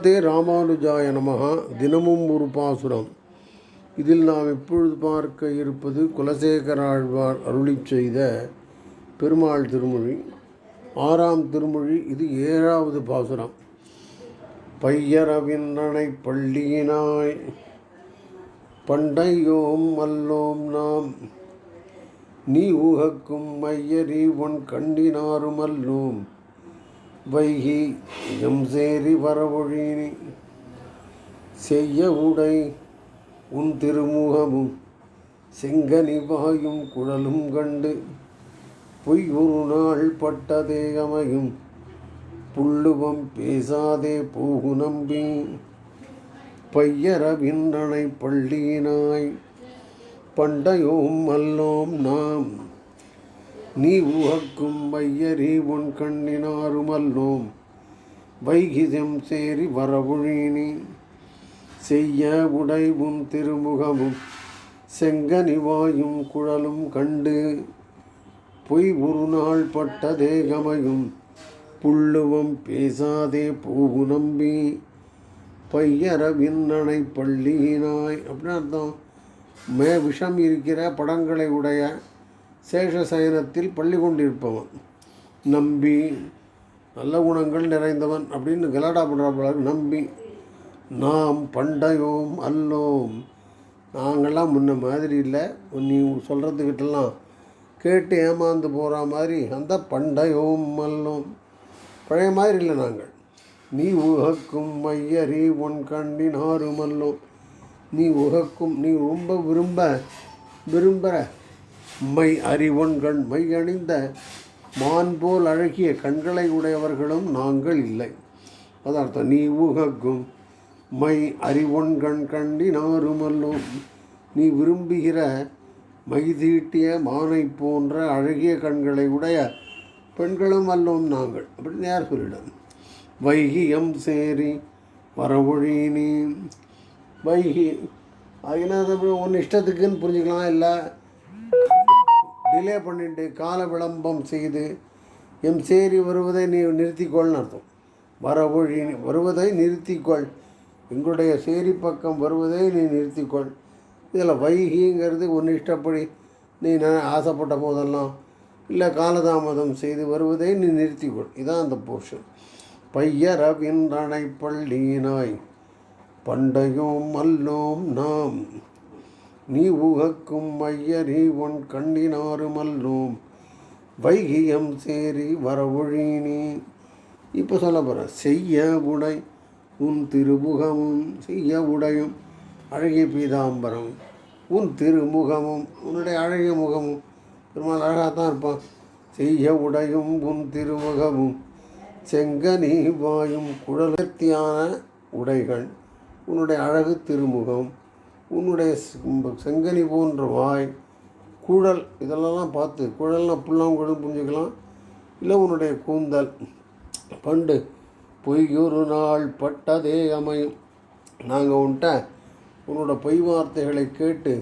ஸ்ரீமதே ராமானுஜாய நமகா தினமும் ஒரு பாசுரம். இதில் நாம் இப்பொழுது பார்க்க இருப்பது குலசேகர ஆழ்வார் அருளிச் செய்த பெருமாள் திருமொழி. ஆறாம் திருமொழி இது ஏழாவது பாசுரம். பையரவின்னனை பள்ளியினாய் பண்டையோம் மல்லோம் நாம். நீ ஊகக்கும் மையரி உன் கண்ணினாரும் அல்லோம். வைகி எம் சேரி வரவொழினி செய்ய உடை உன் திருமுகமும் செங்கனி வாயும் குழலும் கண்டு பொய் ஒரு நாள் பட்டதே அமையும் புள்ளுவம் பேசாதே போகு நம்பி பையரவின்றனை பள்ளியினாய் பண்டையோம் அல்லோம் நாம் நீ உகக்கும் வையரி உன் கண்ணினாருமல்லோம் வைகிதம் சேரி வரவுழினி. செய்ய உடைவும் திருமுகமும். செங்கனிவாயும் குழலும் கண்டு. பொய் ஒரு நாள் பட்ட தேகமையும். புள்ளுவம் பேசாதே பூவு நம்பி. பையரவிண்ணனை பள்ளியினாய். அப்படின்னு அர்த்தம். மே விஷம் இருக்கிற படங்களை உடைய சேஷசயனத்தில் பள்ளி கொண்டிருப்பவன். நம்பி நல்ல குணங்கள் நிறைந்தவன் அப்படின்னு கலாடா பண்ணுற நம்பி. நாம் பண்டையோம் அல்லோம். நாங்கள்லாம் முன்ன மாதிரி இல்லை. நீ சொல்கிறதுக்கிட்டலாம் கேட்டு ஏமாந்து போகிற மாதிரி அந்த பண்டையோம் அல்லோம். பழைய மாதிரி இல்லை நாங்கள். நீ உகக்கும் மையறி உன் கண்ணின் ஆறுமல்லோம் நீ உகக்கும் நீ ரொம்ப விரும்ப விரும்புகிற மை அறிவொன்கண் மை அணிந்த மான் போல் அழகிய கண்களை உடையவர்களும் நாங்கள் இல்லை. அதார்த்தம் நீ ஊகக்கும் மை அறிவொன்கண் கண்டினாருமல்லோம் நீ விரும்புகிற மைதீட்டிய மானை போன்ற அழகிய கண்களை உடைய பெண்களும் அல்லோம் நாங்கள். அப்படின்னு யார் சொல்லிடும்? வைகி எம் சேரி வரவொழினி வைகி அதனால் ஒன்று இஷ்டத்துக்குன்னு புரிஞ்சுக்கலாம் இல்லை? டிலே பண்ணிட்டு கால விளம்பம் செய்து எம் சேரி வருவதை நீ நிறுத்திக்கொள்னு அர்த்தம். வர வழி வருவதை நிறுத்திக்கொள். எங்களுடைய சேரி பக்கம் வருவதை நீ நிறுத்திக்கொள். இதில் வைகிங்கிறது ஒன்று இஷ்டப்படி. நீ நான் ஆசைப்பட்ட போதெல்லாம் இல்லை காலதாமதம் செய்து வருவதை நீ நிறுத்திக்கொள். இதான் அந்த போர்ஷன். பையரவின்றனை பள்ளியினாய் பண்டையும் மல்லோம் நாம். நீ உகக்கும் மையரி உன் கண்ணினாருமல்லோம் வைகியம் சேரி வரவொழி நீ. இப்போ சொல்ல போகிறேன் செய்ய உடை உன் திருமுகமும் செய்ய உடையும் அழகிய பீதாம்பரம். உன் திருமுகமும் உன்னுடைய அழகிய முகமும் பெருமாள் அழகாக தான் இருப்பான். செய்ய உடையும் உன் திருமுகமும் செங்கனி வாயும் குழலத்தியான உடைகள். உன்னுடைய அழகு திருமுகம். உன்னுடைய செங்கனி போன்ற வாய் குழல் இதெல்லாம் பார்த்து குழல்னா புல்லாங்குழல் புரிஞ்சுக்கலாம். இல்லை உன்னுடைய கூந்தல் பண்டு பொய்யொரு நாள் பட்டதே அமையும். நாங்கள் உன்ட்ட உன்னோட பொய் வார்த்தைகளை கேட்டு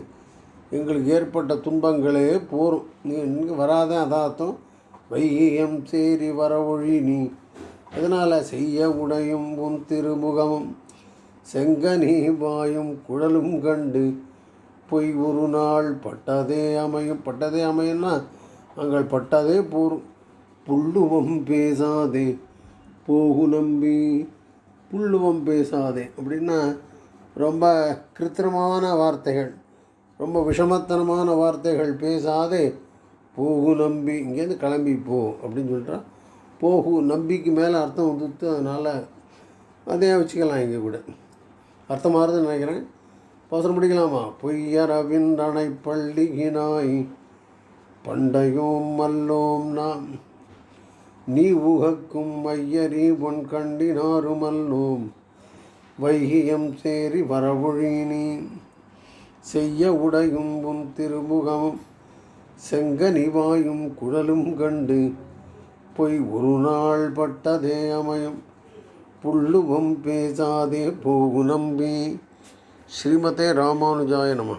எங்களுக்கு ஏற்பட்ட துன்பங்களே போரும். நீ இங்கே வராத அதார்த்தம் வையம் சேரி வரவொழி நீ. அதனால் செய்ய உடையும் உன் திருமுகமும். செங்கனி வாயும் குழலும் கண்டு பொய் ஒரு நாள் பட்டதே அமையும். பட்டதே அமையும்னா நாங்கள் பட்டதே போரும். புள்ளுவம் பேசாதே போகு நம்பி புள்ளுவம் பேசாதே அப்படின்னா ரொம்ப கிருத்திரமான வார்த்தைகள் ரொம்ப விஷமத்தனமான வார்த்தைகள். பேசாதே போகு நம்பி இங்கேருந்து கிளம்பி போ அப்படின்னு சொல்லிட்டா போகு நம்பிக்கு மேலே அர்த்தம் வந்துட்டு அதனால் அதே வச்சுக்கலாம் இங்கே கூட. அர்த்தமாகுதுன்னு நினைக்கிறேன். பாசனம் முடிக்கலாமா பொய்யரவின்றனை பள்ளியினாய் பண்டையோம் மல்லோம் நாம். நீ உகக்கும் மையரி உன் கண்டினாரும் அல்லோம் வைகியம் சேரி வரவொழினி செய்ய உடையும் உன் திருமுகமும் செங்கனிவாயும் குழலும் கண்டு பொய் ஒரு நாள் பட்டதே அமையும். புல்லுவம் பேசாதே போகு நம்பி ஸ்ரீமதே ராமானுஜாய நம